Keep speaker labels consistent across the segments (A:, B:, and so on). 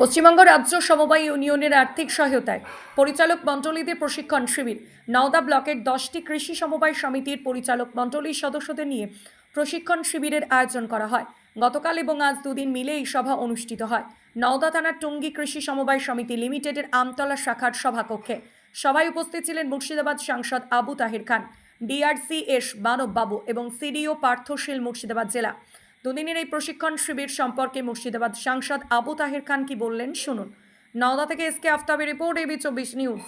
A: পশ্চিমবঙ্গ রাজ্য সমবায় ইউনিয়নের আর্থিক সহায়তায় পরিচালক মণ্ডলীদের প্রশিক্ষণ শিবির। নওদা ব্লকের দশটি কৃষি সমবায় সমিতির পরিচালক মণ্ডলীর সদস্যদের নিয়ে প্রশিক্ষণ শিবিরের আয়োজন করা হয়। গতকাল এবং আজ দুদিন মিলে এই সভা অনুষ্ঠিত হয়। নওদা থানার টুঙ্গি কৃষি সমবায় সমিতি লিমিটেডের আমতলা শাখার সভাকক্ষে সভায় উপস্থিত ছিলেন মুর্শিদাবাদ সাংসদ আবু তাহির খান, ডিআরসি এস মানব বাবু এবং সিডিও পার্থশীল মুর্শিদাবাদ জেলা দুদিনের এই প্রশিক্ষণ শিবির সম্পর্কে মুর্শিদাবাদ সাংসদ আবু তাহের খান কি বললেন? শুনুন। নওদা থেকে এসকে আফতাবের রিপোর্ট এবি চব্বিশ নিউজ।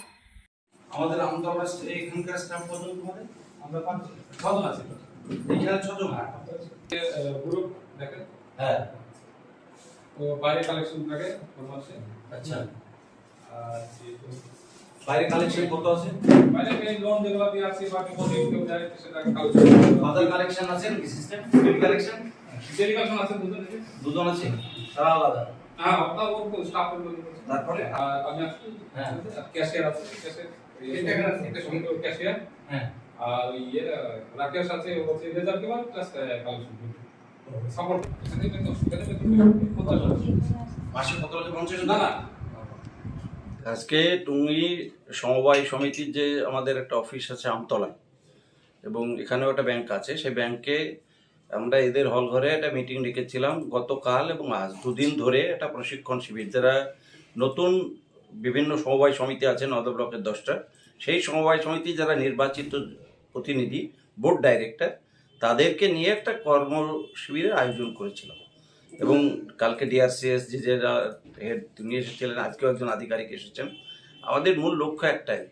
B: আমাদের আমতলা এখানকার স্টাফ কত তোমাদের?
C: আমরা পাঁচ ছজন আছি
B: এখানে ছজন
C: গ্রুপ দেখেন?
B: হ্যাঁ।
C: তো বাইরে কালেকশন থাকে ফরমাসে
B: আচ্ছা। বাইরে কালেকশন কত আছে?
C: বাইরে লোন যেগুলো দিয়ে আছে বাকি যায় সেটা কালেকশন
B: আছে নাকি সিস্টেম বিল কালেকশন
C: ডেলিগেশন আছে দুজন আছে
B: দুজন আছে। তারা আলাদা
C: হ্যাঁ আপনার ওর তো স্টাফ
B: তারপরে?
C: আর আমি আছি
B: হ্যাঁ।
C: ক্যাশিয়ার আছে ক্যাশিয়ার। একটা সঙ্গে ক্যাশিয়ার।
B: হ্যাঁ।
C: আর ওই ইয়ে রাকেশ আছে ও হচ্ছে রেজাল্ট কিমান প্লাস কালেকশন সাপোর্ট এখানে কিন্তু এখানে কিন্তু পঞ্চাশ
B: মাসে পঞ্চাশ
C: না না।
D: আজকে টুঙ্গি সমবায় সমিতির যে আমাদের একটা অফিস আছে আমতলায় এবং এখানেও একটা ব্যাংক আছে। সেই ব্যাংকে আমরা এদের হল ঘরে একটা মিটিং ডেকেছিলাম গতকাল এবং আজ দুদিন ধরে একটা প্রশিক্ষণ শিবির। যারা নতুন বিভিন্ন সমবায় সমিতি আছে নদ ব্লকের দশটা, সেই সমবায় সমিতি যারা নির্বাচিত প্রতিনিধি বোর্ড ডাইরেক্টর তাদেরকে নিয়ে একটা কর্ম শিবিরের আয়োজন করেছিলাম। এবং কালকে ডিআরসিএস যে যারা হেড তিনি এসেছিলেন, আজকেও একজন আধিকারিক এসেছেন। আমাদের মূল লক্ষ্য একটাই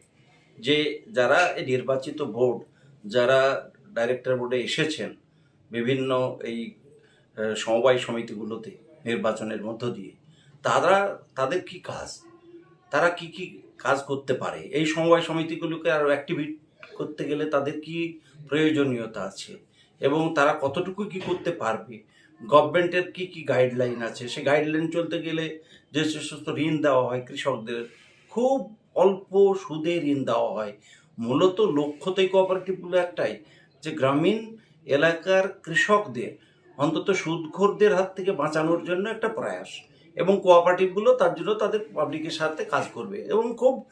D: যে যারা এই নির্বাচিত বোর্ড যারা ডাইরেক্টর বোর্ডে এসেছেন বিভিন্ন এই সমবায় সমিতিগুলোতে নির্বাচনের মধ্য দিয়ে, তারা, তাদের কি কাজ? তারা কি কি কাজ করতে পারে? এই সমবায় সমিতিগুলোকে আরও অ্যাক্টিভিট করতে গেলে তাদের কি প্রয়োজনীয়তা আছে? এবং তারা কতটুকু কি করতে পারবে? গভর্নমেন্টের কি কি গাইডলাইন আছে? সেই গাইডলাইন চলতে গেলে যে সমস্ত ঋণ দেওয়া হয় কৃষকদের, খুব অল্প সুদে ঋণ দেওয়া হয়। মূলত লক্ষ্য তো কোঅপারেটিভগুলো একটাই যে, গ্রামীণ এলাকার কৃষকদের অন্তত সুদখোরদের হাত থেকে বাঁচানোর জন্য একটা প্রয়াস এবং কোঅপারেটিভগুলো তার জন্য তাদের পাবলিকের সাথে কাজ করবে এবং খুব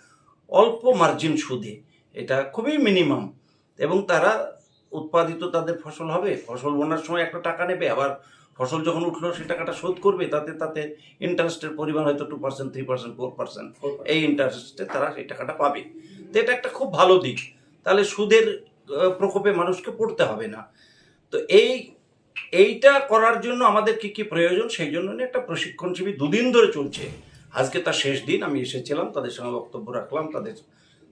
D: অল্প মার্জিন সুদে। এটা খুবই মিনিমাম এবং তারা উৎপাদিত তাদের ফসল হবে। ফসল বোনার সময় একটা টাকা নেবে আবার ফসল যখন উঠল সে টাকাটা শোধ করবে তাতে তাতে ইন্টারেস্টের পরিমাণ হয়তো two percent three percent four percent এই ইন্টারেস্টে তারা সেই টাকাটা পাবে। তো এটা একটা খুব ভালো দিক। তাহলে সুদের প্রকোপে মানুষকে পড়তে হবে না। তো এই, এইটা করার জন্য আমাদের কি কি প্রয়োজন? সেই জন্য নিয়ে একটা প্রশিক্ষণ শিবির দুদিন ধরে চলছে। আজকে তার শেষ দিন, আমি এসেছিলাম, তাদের সঙ্গে বক্তব্য রাখলাম, তাদের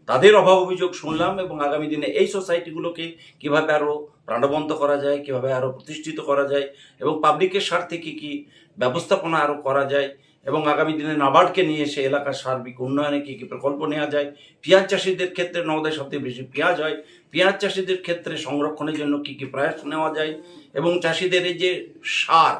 D: তাদের অভাব অভিযোগ শুনলাম এবং আগামী দিনে এই সোসাইটিগুলোকে কীভাবে আরও প্রাণবন্ত করা যায়, কীভাবে আরও প্রতিষ্ঠিত করা যায় এবং পাবলিকের স্বার্থে কী কী ব্যবস্থাপনা আরও করা যায় এবং আগামী দিনে নাবার্ডকে নিয়ে এসে এলাকার সার্বিক উন্নয়নে কী কী প্রকল্প নেওয়া যায়, পেঁয়াজ চাষিদের ক্ষেত্রে নগদের সবথেকে বেশি পেঁয়াজ হয় পেঁয়াজ চাষিদের ক্ষেত্রে সংরক্ষণের জন্য কি কি প্রয়াস নেওয়া যায়? এবং চাষিদের এই যে সার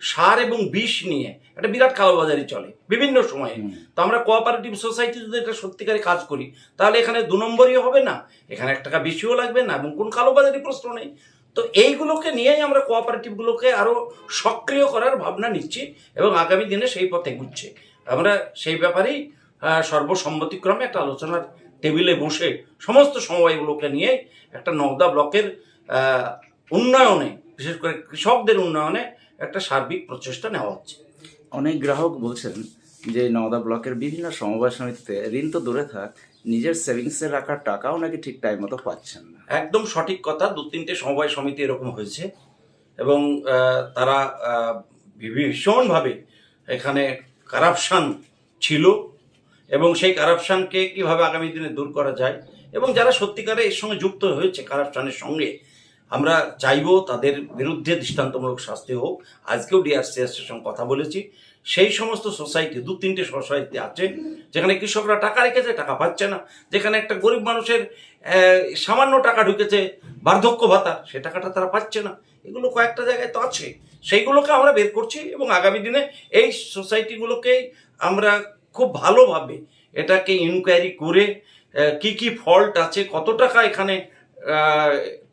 D: সার এবং বিষ নিয়ে একটা বিরাট কালোবাজারি চলে বিভিন্ন সময়ে। তো আমরা কোঅপারেটিভ সোসাইটি যদি এটা সত্যিকারে কাজ করি তাহলে এখানে দু নম্বরই হবে না? এখানে এক টাকা বেশিও লাগবে না? এবং কোন কালোবাজারি প্রশ্ন নেই? তো এইগুলোকে নিয়েই আমরা কোঅপারেটিভগুলোকে আরও সক্রিয় করার ভাবনা নিচ্ছি এবং আগামী দিনে সেই পথে এগুচ্ছে। আমরা সেই ব্যাপারেই সর্বসম্মতিক্রমে একটা আলোচনার টেবিলে বসে সমস্ত সমবায়গুলোকে নিয়ে একটা নওদা ব্লকের উন্নয়নে বিশেষ করে কৃষকদের উন্নয়নে একটা সার্বিক প্রচেষ্টা নেওয়া হচ্ছে।
E: অনেক গ্রাহক বলছেন যে নওদা ব্লকের বিভিন্ন সমবায় সমিতিতে ঋণ তো দূরে থাক নিজের সেভিংসে রাখার টাকাও নাকি ঠিক টাইম মতো পাচ্ছেন না।
D: একদম সঠিক কথা দু তিনটে সমবায় সমিতি এরকম হয়েছে এবং তারা ভীষণভাবে এখানে কারাপশান ছিল। এবং সেই কারাপশানকে কীভাবে আগামী দিনে দূর করা যায় এবং যারা সত্যিকারে এর সঙ্গে যুক্ত হয়েছে কারাপশানের সঙ্গে, আমরা চাইব তাদের বিরুদ্ধে দৃষ্টান্তমূলক শাস্তি হোক। আজকেও ডিআরসিএস এর সঙ্গে কথা বলেছি। সেই সমস্ত সোসাইটি দু তিনটে সোসাইটি আছে, যেখানে কৃষকরা টাকা রেখেছে, টাকা পাচ্ছে না। যেখানে একটা গরিব মানুষের সামান্য টাকা ঢুকেছে, বার্ধক্য ভাতা, সে টাকাটা তারা পাচ্ছে না। এগুলো কয়েকটা জায়গায় তো আছে। সেইগুলোকে আমরা বের করছি এবং আগামী দিনে এই সোসাইটিগুলোকেই আমরা খুব ভালোভাবে এটাকে ইনকোয়ারি করে কি কি ফল্ট আছে, কত টাকা এখানে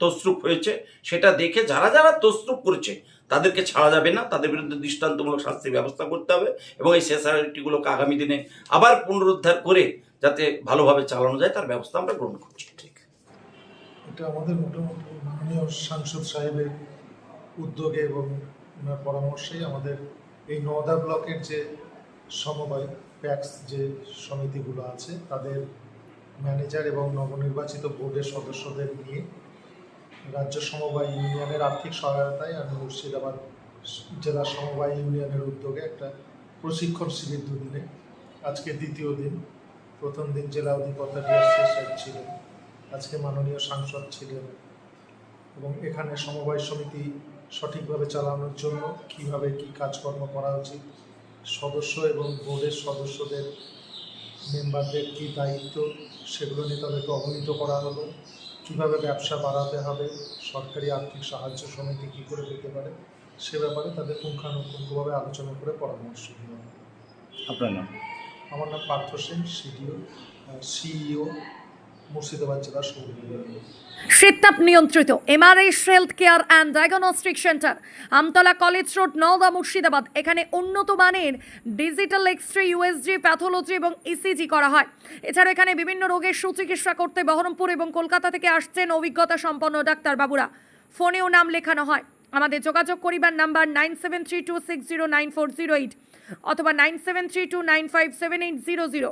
D: তসরুপ হয়েছে, সেটা দেখে যারা যারা তসরুপ করছে, তাদেরকে ছাড়া যাবে না, তাদের বিরুদ্ধে দৃষ্টান্তমূলক শাস্তির ব্যবস্থা করতে হবে এবং এই সোসাইটিগুলোকে আগামী দিনে আবার পুনরুদ্ধার করে যাতে ভালোভাবে চালানো যায়, তার ব্যবস্থা আমরা গ্রহণ করছি। ঠিক।
F: এটা আমাদের মোটামুটি মাননীয় সাংসদ সাহেবের উদ্যোগে এবং পরামর্শেই আমাদের এই নওদা ব্লকের যে সমবায় প্যাক্স যে সমিতিগুলো আছে, তাদের ম্যানেজার এবং নবনির্বাচিত বোর্ডের সদস্যদের নিয়ে রাজ্য সমবায় ইউনিয়নের আর্থিক সহায়তায় আর মুর্শিদাবাদ জেলা সমবায় ইউনিয়নের উদ্যোগে একটা প্রশিক্ষণ শিবির দুদিনে, আজকে দ্বিতীয় দিন। প্রথম দিন জেলা অধিকর্তা সাহেব ছিলেন, আজকে মাননীয় সাংসদ ছিলেন এবং এখানে সমবায় সমিতি সঠিকভাবে চালানোর জন্য কীভাবে কি কাজকর্ম করা উচিত সদস্য এবং বোর্ডের সদস্যদের মেম্বারদের কী দায়িত্ব সেগুলো নিয়ে তাদেরকে অবহিত করা হলো কীভাবে ব্যবসা বাড়াতে হবে? সরকারি আর্থিক সাহায্য সমিতি কী করে পেতে পারে? সে ব্যাপারে তাদের পুঙ্খানুপুঙ্খভাবে আলোচনা করে পরামর্শ দেওয়া।
E: আপনার নাম?
F: আমার নাম পার্থ সেন সিডিও সিইও মুর্শিদাবাদ জেলা সৌর
A: শীততাপ নিয়ন্ত্রিত MRS health care and diagnostic centre Amtala college road, Nawda, Murshidabad. এখানে উন্নত মানের digital X ray USG pathology এবং ইসিজি করা হয়। এছাড়া এখানে বিভিন্ন রোগের সুচিকিৎসা করতে বহরমপুর এবং কলকাতা থেকে আসছেন অভিজ্ঞতা সম্পন্ন ডাক্তারবাবুরা ফোনেও নাম লেখানো হয়। আমাদের যোগাযোগ করিবার number nine seven three two six zero nine four zero eight অথবা nine seven three two nine five seven eight zero zero.